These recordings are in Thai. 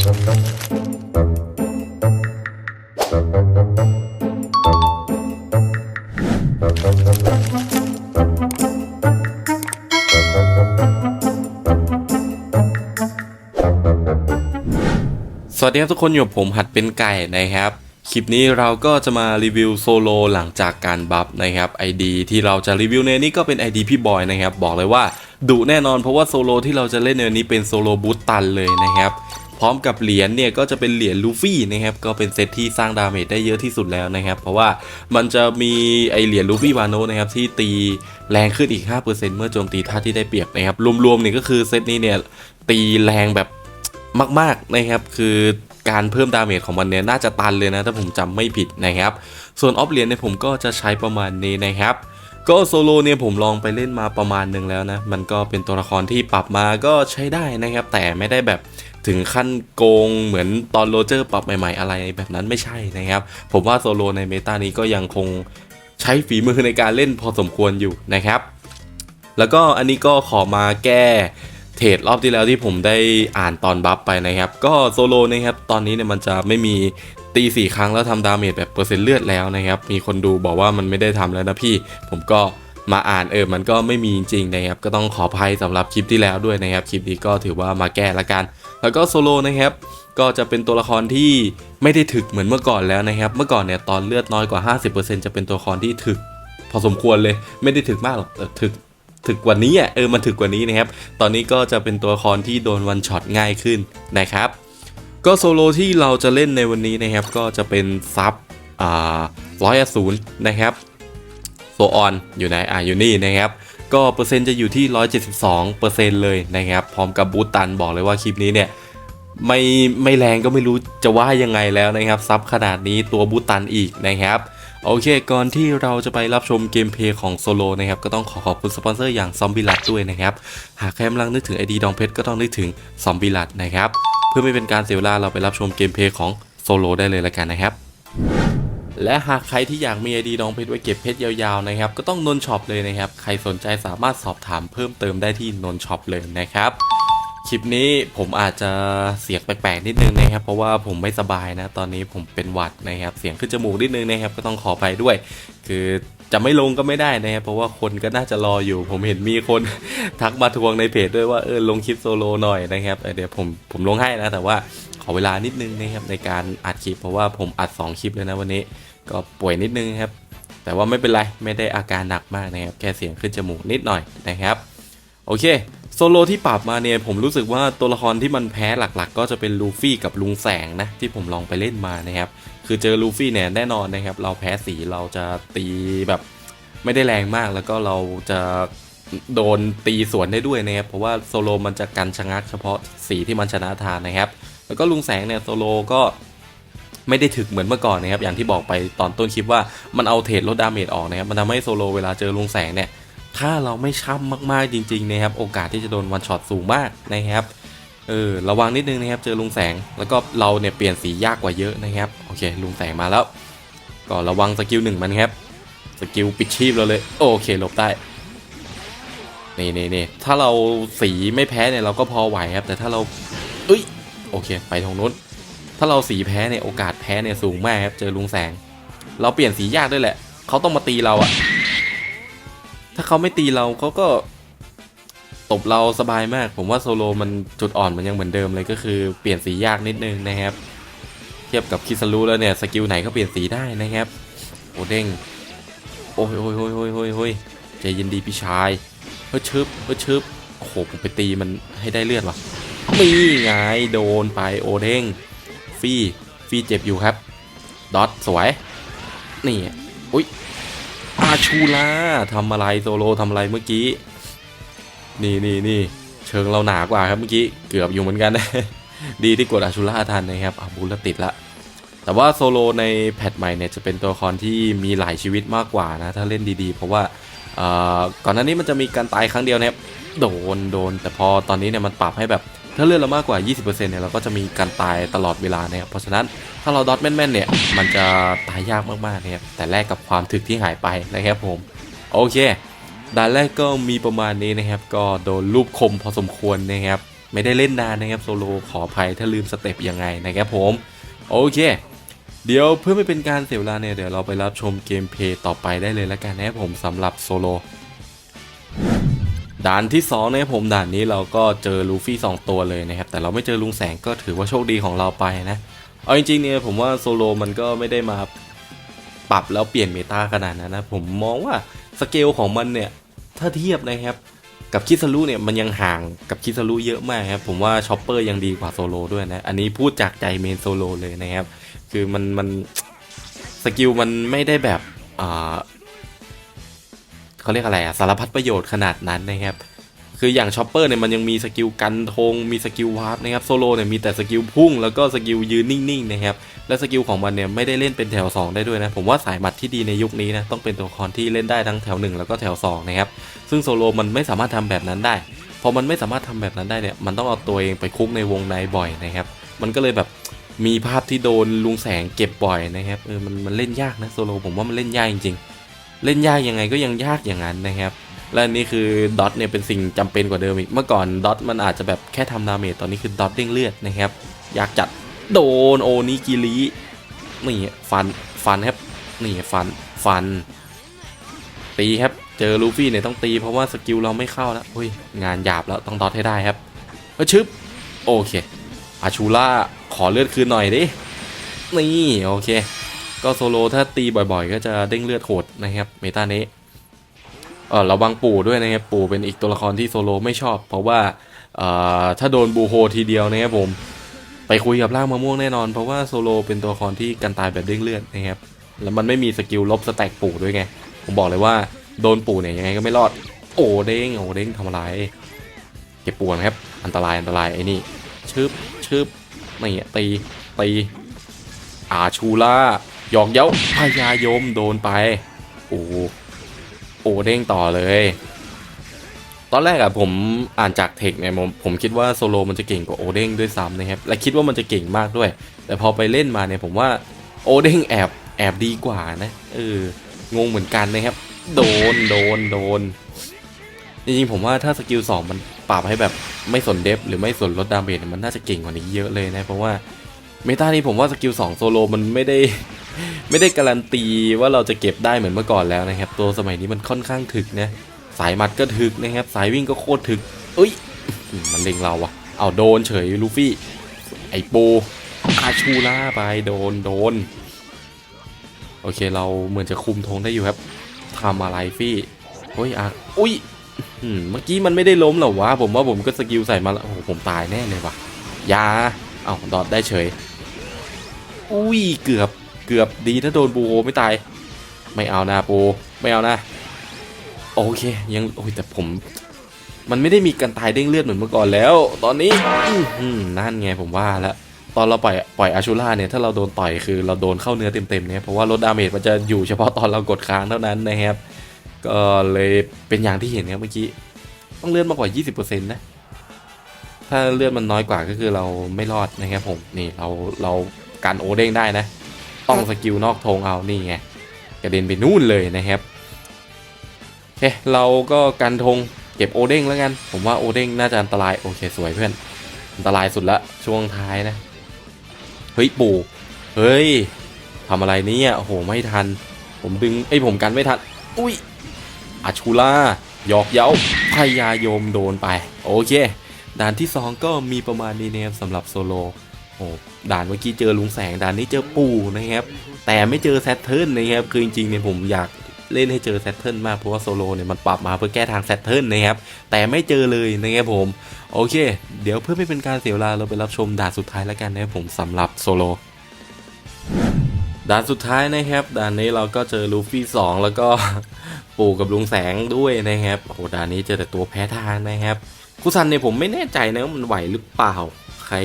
สวัสดีครับทุกคนอยู่กับผมหัดเป็นไก่นะครับ คลิปนี้เราก็จะมารีวิวโซโลหลังจากการบัฟนะครับ ID ที่เราจะรีวิวในนี้ก็เป็น ID พี่บอยนะครับ บอกเลยว่าดุแน่นอนเพราะว่าโซโลที่เราจะเล่นในนนี้เป็นโซโลบูตตันเลยนะครับ พร้อมกับเหรียญเนี่ยก็จะเป็นเหรียญลูฟี่นะครับก็เป็นเซตที่สร้างดาเมจได้เยอะที่สุดแล้วนะครับ เพราะว่ามันจะมีไอเหรียญลูฟี่วานโนนะครับที่ตีแรงขึ้นอีก 5%เมื่อโจมตีท่าที่ได้เปรียบนะครับรวมๆเนี่ยก็คือเซตนี้เนี่ยตีแรงแบบมากๆนะครับคือการเพิ่มดาเมจของมันเนี่ยน่าจะตันเลยนะถ้าผมจำไม่ผิดนะครับ ส่วนออฟเลียนเนี่ยผมก็จะใช้ประมาณนี้นะครับ ก็โซโลเนี่ยผมลองไปเล่นมาประมาณหนึ่งแล้วนะ มันก็เป็นตัวละครที่ปรับมาก็ใช้ได้นะครับ แต่ไม่ได้แบบถึงขั้นโกงเหมือนตอนโรเจอร์ปรับใหม่ ๆ อะไรแบบนั้นไม่ใช่นะครับ ผมว่าโซโลในเมตานี้ก็ยังคงใช้ฝีมือในการเล่นพอสมควรอยู่นะครับ แล้วก็อันนี้ก็ขอมาแก้ เทรดรอบที่แล้วที่ผมได้อ่านตอนบัฟไปนะครับ ก็โซโลนะครับ ตอนนี้เนี่ยมันจะไม่มีตีสี่ครั้งแล้วทำดาเมจแบบเปอร์เซ็นต์เลือดแล้วนะครับ มีคนดูบอกว่ามันไม่ได้ทำแล้วนะพี่ ผมก็มาอ่านเออ มันก็ไม่มีจริงๆนะครับ ก็ต้องขออภัยสำหรับคลิปที่แล้วด้วยนะครับ คลิปนี้ก็ถือว่ามาแก้ละกัน แล้วก็โซโลนะครับก็จะเป็นตัวละครที่ไม่ได้ถึกเหมือนเมื่อก่อนแล้วนะครับ เมื่อก่อนเนี่ยตอนเลือดน้อยกว่า 50%จะเป็นตัวละครที่ถึก พอสมควรเลยไม่ได้ถึกมากหรอกแต่ถึก ถึกกว่านี้อะเออมันถึกกว่านี้นะครับ ตอนนี้ก็จะเป็นตัวละครที่โดนวันช็อตง่ายขึ้นนะครับ ก็โซโลที่เราจะเล่นในวันนี้นะครับ ก็จะเป็นซับอ่าร้อยศูนย์นะครับโซออนอยู่ในอ่าอยู่นี่นะครับก็เปอร์เซ็นต์จะอยู่ที่ 172เปอร์เซ็นต์เลยนะครับ พร้อมกับบูตตันบอกเลยว่าคลิปนี้เนี่ยไม่ไม่แรงก็ไม่รู้จะว่ายังไงแล้วนะครับ ซับขนาดนี้ตัวบูตันอีกนะครับ โอเค ก่อนที่เราจะไปรับชมเกมเพลย์ของโซโลนะครับ ก็ต้องขอขอบคุณสปอนเซอร์อย่างซอมบิลัดด้วยนะครับ หากใครกำลังนึกถึงไอดีดองเพชรก็ต้องนึกถึงซอมบิลัดนะครับ เพื่อไม่เป็นการเสียเวลาเราไปรับชมเกมเพลย์ของโซโลได้เลยละกันนะครับและหากใครที่อยากมีไอดีดองเพชรไว้เก็บเพชรยาวๆนะครับ ก็ต้องนนช็อปเลยนะครับ ใครสนใจสามารถสอบถามเพิ่มเติมได้ที่นนช็อปเลยนะครับ คลิปนี้ผมอาจจะเสียงแปลกๆนิดนึงนะครับ เพราะว่าผมไม่สบายนะ ตอนนี้ผมเป็นหวัดนะครับ เสียงขึ้นจมูกนิดนึงนะครับ ก็ต้องขอไปด้วย คือจะไม่ลงก็ไม่ได้นะครับ เพราะว่าคนก็น่าจะรออยู่ ผมเห็นมีคน ทักมาทวงในเพจด้วยว่าเออลงคลิปโซโลหน่อยนะครับเดี๋ยวผมผมลงให้นะ แต่ว่าขอเวลานิดนึงนะครับในการอัดคลิป เพราะว่าผมอัด 2 คลิปเลยนะวันนี้ ก็ป่วยนิดนึงครับ แต่ว่าไม่เป็นไรไม่ได้อาการหนักมากนะครับ แค่เสียงขึ้นจมูกนิดหน่อยนะครับ โอเค ซโลที่ปรับมาเนี่ยผมรู้สึกว่าตัวละครที่มันแพ้หลักๆ ก็จะเป็นลูฟี่กับลุงแสงนะที่ผมลองไปเล่นมานะครับคือเจอลูฟี่เนี่ยแน่นอนนะครับเราแพ้สีเราจะตีแบบไม่ได้แรงมากแล้วก็เราจะโดนตีสวนได้ด้วยนะครับเพราะว่าโซโลมันจะกันชะงักเฉพาะสีที่มันชนะทานนะครับ แล้วก็ลุงแสงเนี่ยโซโลก็ไม่ได้ถึกเหมือนเมื่อก่อนนะครับอย่างที่บอกไปตอนต้นคลิปว่ามันเอาเทรดลดดาเมจออกนะครับมันทำให้โซโลเวลาเจอลุงแสงเนี่ย ถ้าเราไม่ช่ำมากๆจริงๆนะครับโอกาสที่จะโดนวันช็อตสูงมากนะครับเออระวังนิดนึงนะครับเจอลุงแสงแล้วก็เราเนี่ยเปลี่ยนสียากกว่าเยอะนะครับโอเคลุงแสงมาแล้ว ก็ระวังสกิลหนึ่งมันครับสกิลปิดชีพเราเลยโอเคหลบได้นี่นี่นี่ถ้าเราสีไม่แพ้เนี่ยเราก็พอไหวครับ แต่ถ้าเราเอ้ยโอเค ไปทางนู้นถ้าเราสีแพ้เนี่ยโอกาสแพ้เนี่ยสูงมากครับเจอลุงแสง เราเปลี่ยนสียากด้วยแหละเขาต้องมาตีเราอะ ถ้าเขาไม่ตีเราเขาก็ตบเราสบายมาก ผมว่าโซโลมันจุดอ่อนมันยังเหมือนเดิมเลยก็คือเปลี่ยนสียากนิดนึงนะครับ เทียบกับคิสรูแล้วเนี่ยสกิลไหนก็เปลี่ยนสีได้นะครับ โอเด้งโอ้ยโอ้ยโอ้ยโอ้ยโอ้ยโอ้ยใจเย็นดีพี่ชายเฮ้ยชึบเฮ้ยชึบโอ้โหผมไปตีมันให้ได้เลือดวะนี่ไงโดนไปโอเด้งฟี่ฟี่เจ็บอยู่ครับดอทสวยนี่อุ้ยาชูล่าทำอะไรโซโลทำอะไรเมื่อกี้ นี่นี่นี่เชิงเราหนากว่าครับเมื่อกี้เกือบอยู่เหมือนกันดีที่กดอาชูล่าทันนะครับอาบูลติดละ แต่ว่าโซโลในแพทใหม่เนี่ยจะเป็นตัวละครที่มีหลายชีวิตมากกว่านะ ถ้าเล่นดีๆ เพราะว่าเอ่อก่อนหน้านี้มันจะมีการตายครั้งเดียวนะครับโดนโดน แต่พอตอนนี้เนี่ยมันปรับให้แบบ ถ้าเลือดเรามากกว่า 20%เนี่ยเราก็จะมีการตายตลอดเวลานะครับเพราะฉะนั้นถ้าเราดอทแม่นๆเนี่ยมันจะตายยากมากๆนะครับแต่แลกกับความถึกที่หายไปนะครับผมโอเคด่านแรกก็มีประมาณนี้นะครับก็โดนรูปคมพอสมควรนะครับไม่ได้เล่นนานนะครับโซโลขออภัยถ้าลืมสเต็ปยังไงนะครับผมโอเค เดี๋ยวเพื่อไม่เป็นการเสียเวลาเนี่ยเดี๋ยวเราไปรับชมเกมเพลย์ต่อไปได้เลยแล้วกันนะครับผมสำหรับโซโล ด่านที่2นะครับผมด่านนี้เราก็เจอลูฟี่ 2 ตัวเลยนะครับ แต่เราไม่เจอลุงแสงก็ถือว่าโชคดีของเราไปนะ เอาจริงๆเนี่ยผมว่าโซโลมันก็ไม่ได้มาปรับแล้วเปลี่ยนเมตาขนาดนั้นนะ ผมมองว่าสเกลของมันเนี่ยถ้าเทียบนะครับกับคิสรุเนี่ยมันยังห่างกับคิสรุเยอะมากครับผมว่าชอปเปอร์ยังดีกว่าโซโลด้วยนะ อันนี้พูดจากใจเมนโซโลเลยนะครับ คือมันมันสกิลมันไม่ได้แบบอ่า เขาเรียกอะไรอะสารพัดประโยชน์ขนาดนั้นนะครับ คืออย่างชอปเปอร์เนี่ยมันยังมีสกิลกันธงมีสกิลวาร์ปนะครับโซโลเนี่ยมีแต่สกิลพุ่งแล้วก็สกิลยืนนิ่งๆนะครับและสกิลของมันเนี่ยไม่ได้เล่นเป็นแถว 2 ได้ด้วยนะ ผมว่าสายหมัดที่ดีในยุคนี้นะต้องเป็นตัวละครที่เล่นได้ทั้งแถว 1 แล้วก็แถว2นะครับซึ่งโซโลมันไม่สามารถทำแบบนั้นได้พอมันไม่สามารถทำแบบนั้นได้เนี่ยมันต้องเอาตัวเองไปคุกในวงในบ่อยนะครับมันก็เลยแบบมีภาพที่โดนลุงแสงเก็บบ่อยนะครับเออมันมันเล่นยากนะโซโลผมว่ามันเล่นยากจริงๆ เล่นยากยังไงก็ยังยากอย่างนั้นนะครับ และนี่คือดอทเนี่ยเป็นสิ่งจำเป็นกว่าเดิมอีก เมื่อก่อนดอทมันอาจจะแบบแค่ทำดาเมจตอนนี้คือดอทเด้งเลือดนะครับอยากจัดโดนโอนิกิรินี่ฟันฟันครับนี่ฟันฟัน ตีครับเจอลูฟี่เนี่ยต้องตีเพราะว่าสกิลเราไม่เข้าแล้วเฮ้ยงานหยาบแล้วต้องดอทให้ได้ครับเออชึบโอเคอาชูล่าขอเลือดคืนหน่อยดินี่โอเค ก็โซโลถ้าตีบ่อยๆ ก็จะเด้งเลือดโหดนะครับเมตานี้เออระวังปู่ด้วยนะครับปู่เป็นอีกตัวละครที่โซโลไม่ชอบ เพราะว่าเอ่อถ้าโดนบูโฮทีเดียวนะครับผมไปคุยกับร่างมะม่วงแน่นอน เพราะว่าโซโลเป็นตัวละครที่กันตายแบบเด้งเลือดนะครับแล้วมันไม่มีสกิลลบสแต็กปู่ด้วยไงผมบอกเลยว่าโดนปู่เนี่ยยังไงก็ไม่รอด โอ้เด้งโอ้เด้งทำอะไรเก็บปวนครับ อันตรายอันตรายไอ้นี่ชึบชึบนี่ตีตีอาชูล่า หยอกเย้าพญายมโดนไปโอ้โอเด้งต่อเลย ตอนแรกอะผมอ่านจากเทคเนี่ยผมผมคิดว่าโซโลมันจะเก่งกว่าโอเด้งด้วยซ้ำนะครับ และคิดว่ามันจะเก่งมากด้วย แต่พอไปเล่นมาเนี่ยผมว่าโอเด้งแอบแอบดีกว่านะเอองงเหมือนกันนะครับ โดนโดนโดนจริงๆผมว่าถ้าสกิล2มันปรับให้แบบไม่สนเดฟหรือไม่สนลดดาเมจมันน่าจะเก่งกว่านี้เยอะเลยนะ เพราะว่าเมตานี้ผมว่าสกิล2โซโลมันไม่ได้ ไม่ได้การันตีว่าเราจะเก็บได้เหมือนเมื่อก่อนแล้วนะครับ ตัวสมัยนี้มันค่อนข้างถึกนะสายมัดก็ถึกนะครับ สายวิ่งก็โคตรถึกเอ้ย มันเล็งเราอะเอาโดนเฉยลูฟี่ ไอโปอาชูล่าไปโดนโดน โอเคเราเหมือนจะคุมธงได้อยู่ครับทำอะไรฟี่เฮ้ยอะอุ้ยเมื่อกี้มันไม่ได้ล้มหรอวะผมว่าผมก็สกิลใส่มาแล้วโอ้โหผมตายแน่เลยว่ะยาเอาดอดได้เฉย อุ้ยเกือบ เกือบดีถ้าโดนบูโอไม่ตาย ไม่เอานะโปไม่เอานะ โอเค ยังโอ้ยแต่ผม มันไม่ได้มีการตายเด้งเลือดเหมือนเมื่อก่อนแล้ว ตอนนี้นั่นไงผมว่าแล้วตอนเราปล่อยปล่อยอาชูล่าเนี่ยถ้าเราโดนต่อยคือเราโดนเข้าเนื้อเต็มๆเนี่ยเพราะว่าลดดาเมจมันจะอยู่เฉพาะตอนเรากดค้างเท่านั้นนะครับ ก็เลยเป็นอย่างที่เห็นครับเมื่อกี้ต้องเลื่อนมากกว่า 20%นะ ถ้าเลื่อนมันน้อยกว่าก็คือเราไม่รอดนะครับผมนี่เราเราการโอเด้งได้นะ ต้องสกิลนอกธงเอานี่ไงกระเด็นไปนู่นเลยนะครับโอเคเราก็กันธงเก็บโอเด้งแล้วกัน ผมว่าโอเด้งน่าจะอันตรายโอเคสวยเพื่อน อันตรายสุดละช่วงท้ายนะ เฮ้ยปู่เฮ้ยทำอะไรเนี่ยโอ้โหไม่ทัน ผมดึงไอ้ผมกันไม่ทัน อุ้ยอาชูล่าหยอกเย้าพยายมโดนไป โอเค ด่านที่ 2 ก็มีประมาณนี้นะครับสำหรับโซโล โอ้ด่านเมื่อกี้เจอลุงแสงด่านนี้เจอปู่นะครับ แต่ไม่เจอแซตเทิร์นนะครับ คือจริงๆเนี่ยผมอยากเล่นให้เจอแซตเทิร์นมากเพราะว่าโซโลเนี่ยมันปรับมาเพื่อแก้ทางแซตเทิร์นนะครับ แต่ไม่เจอเลยนะครับผม โอเค เดี๋ยวเพื่อไม่เป็นการเสียเวลาเราไปรับชมด่านสุดท้ายแล้วกันนะครับผมสำหรับโซโลด่านสุดท้ายนะครับด่านนี้เราก็เจอลูฟี่สองแล้วก็ปู่กับลุงแสงด้วยนะครับโอ้โหด่านนี้เจอแต่ตัวแพ้ทางนะครับคุซันเนี่ยผมไม่แน่ใจนะว่ามันไหวหรือเปล่า ใคร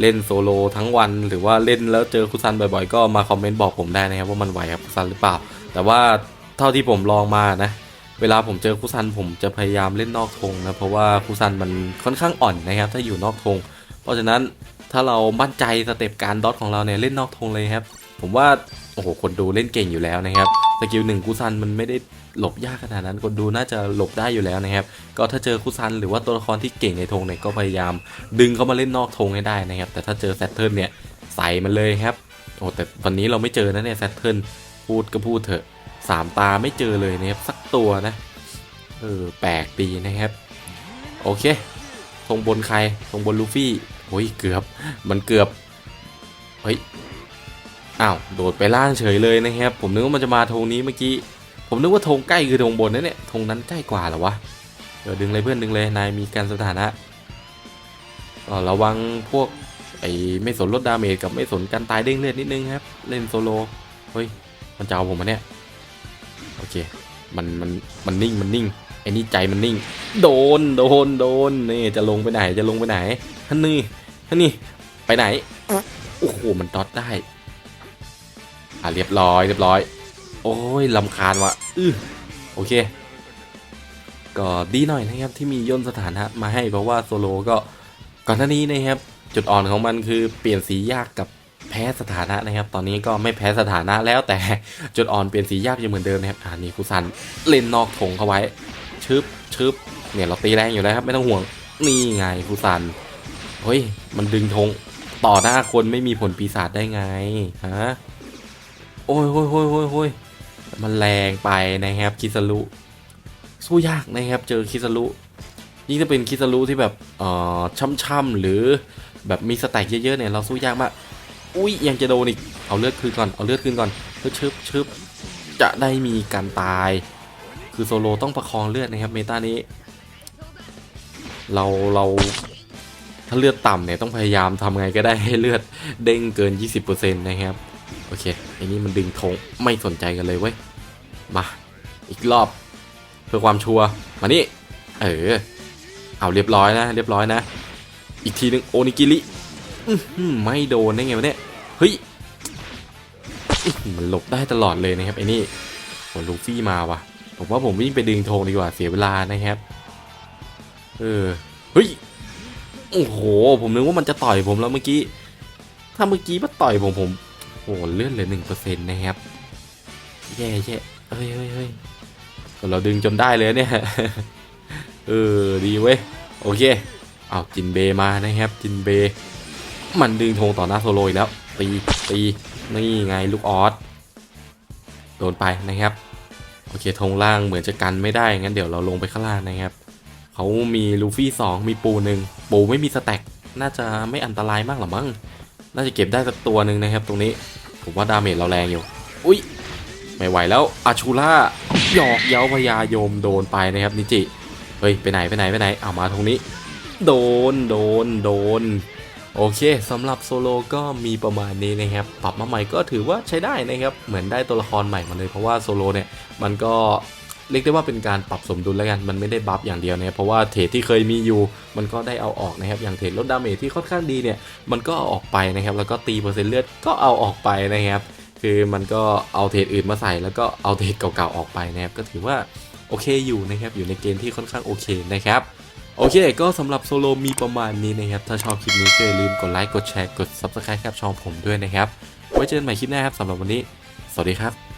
เล่นโซโลทั้งวัน หรือว่าเล่นแล้วเจอคุซันบ่อยๆ ก็มาคอมเมนต์บอกผมได้นะครับว่ามันไหวกับคุซันหรือเปล่า แต่ว่าเท่าที่ผมลองมานะ เวลาผมเจอคุซันผมจะพยายามเล่นนอกธงนะเพราะว่าคุซันมันค่อนข้างอ่อนนะครับ ถ้าอยู่นอกธงเพราะฉะนั้นถ้าเรามั่นใจสเต็ปการดอทของเราเนี่ยเล่นนอกธงเลยครับ ผมว่าโอ้โหคนดูเล่นเก่งอยู่แล้วนะครับสกิลหนึ่งคุซันมันไม่ได้ หลบยากขนาดนั้นคนดูน่าจะหลบได้อยู่แล้วนะครับ ก็ถ้าเจอคุซันหรือว่าตัวละครที่เก่งในธงเนี่ยก็พยายาม ดึงเขามาเล่นนอกธงให้ได้นะครับ แต่ถ้าเจอแซตเทิร์นเนี่ยใส่มันเลยครับโอ้แต่วันนี้เราไม่เจอนะเนี่ยแซตเทิร์นพูดก็พูดเถอะสามตาไม่เจอเลยนะครับสักตัวนะเออแปลกดีนะครับ โอเคธงบนใครธงบนลูฟี่โอ้ยเกือบมันเกือบเฮ้ยอ้าวโดดไปล่างเฉยเลยนะครับ ผมนึกว่ามันจะมาธงนี้เมื่อกี้ ผมนึกว่าธงใกล้คือธงบนนะเนี่ยธงนั้นใกล้กว่าเหรอวะ เดี๋ยวดึงเลยเพื่อนดึงเลยนายมีการสถานะระวังพวกไอ้ไม่สนลดดาเมจกับไม่สนการตายเด้งเลือดนิดนึงครับ เล่นโซโลเฮ้ยมันจะเอาผมมาเนี่ยโอเคมันมันมันนิ่งมันนิ่งไอ้นี่ใจมันนิ่ง โดนโดนโดนนี่จะลงไปไหนจะลงไปไหนท่านนี่ท่านนี่ไปไหนโอ้โหมันดอทได้อะเรียบร้อยเรียบร้อย โอ้ยลำคาญว่ะอื้อโอเค ก็ดีหน่อยนะครับที่มีย่นสถานะมาให้เพราะว่าโซโลก็ก่อนหน้านี้นะครับ จุดอ่อนของมันคือเปลี่ยนสียากกับแพ้สถานะนะครับ ตอนนี้ก็ไม่แพ้สถานะแล้วแต่จุดอ่อนเปลี่ยนสียากยังเหมือนเดิมนะครับอ่านี่คุซันเล่นนอกถงเข้าไว้ชึบชึบเนี่ยเราตีแรงอยู่แล้วครับ ไม่ต้องห่วงนี่ไงคุซันเฮ้ยมันดึงธงต่อหน้าคนไม่มีผลปีศาจได้ไงฮะโอ้ยโอ้ยโอ้ยโอ้ยโอ้ย มันแรงไปนะครับคิสลุสู้ยากนะครับ เจอคิสลุยิ่งจะเป็นคิสลุที่แบบเอ่อช่ำๆหรือแบบมีสแต็กเยอะๆเนี่ยเราสู้ยากมากอุ้ยยังจะโดนอีกเอาเลือดคืนก่อนเอาเลือดคืนก่อนเพื่อชึบชึบจะได้มีการตาย คือโซโลต้องประคองเลือดนะครับเมตานี้ เราเราถ้าเลือดต่ำเนี่ยต้องพยายามทำไงก็ได้ให้เลือดเด้งเกิน 20%นะครับ อเคไอ้นี่มันดึงธงไม่สนใจกันเลยเว้ย มา อีกรอบ เพื่อความชัวร์ มานี่ เออ เอาเรียบร้อยนะ เรียบร้อยนะ อีกทีหนึงโอนิกิริไม่โดนได้ไงวะเนี่ย เฮ้ย มันหลบได้ตลอดเลยนะครับไอ้นี่โอลูฟี่มาว่ะ ผมว่าผมวิ่งไปดึงธงดีกว่าเสียเวลานะครับ เออ เฮ้ย โอ้โห ผมนึกว่ามันจะต่อยผมแล้วเมื่อกี้ ถ้าเมื่อกี้มาต่อยผมผม โอ้โหเลื่อนเหลือหนึ่งเปอร์เซ็นต์นะครับแย่แย่เฮ้ยเฮ้ยเฮ้ยก็เราดึงจนได้เลยเนี่ยเออดีเว้ยโอเคเอาจินเบมานะครับจินเบ มันดึงธงต่อหน้าโซโลอีกแล้วตีตีนี่ไงลูกออสโดนไปนะครับโอเคธงล่างเหมือนจะกันไม่ได้งั้นเดี๋ยวเราลงไปข้างล่างนะครับเขามีลูฟี่สองมีปูหนึ่งปูไม่มีสแต็กน่าจะไม่อันตรายมากหรอมั้ง น่าจะเก็บได้สักตัวหนึ่งนะครับตรงนี้ ผมว่าดาเมจเราแรงอยู่ อุ้ยไม่ไหวแล้วอาชูล่าหยอกเย้าพญายมโดนไปนะครับนิจิ เฮ้ย ไปไหนไปไหนไปไหนเอามาตรงนี้ โดนโดนโดน โอเคสำหรับโซโลก็มีประมาณนี้นะครับ ปรับมาใหม่ก็ถือว่าใช้ได้นะครับ เหมือนได้ตัวละครใหม่มาเลยเพราะว่าโซโลเนี่ยมันก็ เรียกได้ว่าเป็นการปรับสมดุลแล้วกัน มันไม่ได้บัฟอย่างเดียวนะเพราะว่าเทรดที่เคยมีอยู่ มันก็ได้เอาออกนะครับ อย่างเทรดลดดาเมจที่ค่อนข้างดีเนี่ย มันก็เอาออกไปนะครับ แล้วก็ตีเปอร์เซ็นต์เลือดก็เอาออกไปนะครับ คือมันก็เอาเทรดอื่นมาใส่ แล้วก็เอาเทรดเก่าๆออกไปนะครับ ก็ถือว่าโอเคอยู่นะครับ อยู่ในเกณฑ์ที่ค่อนข้างโอเคนะครับโอเค ก็สำหรับโซโลมีประมาณนี้นะครับ ถ้าชอบคลิปนี้ก็อย่าลืมกดไลค์ กดแชร์ กด Subscribe ครับช่องผมด้วยนะครับ ไว้เจอกันใหม่คลิปหน้าครับสำหรับวันนี้ สวัสดีครับ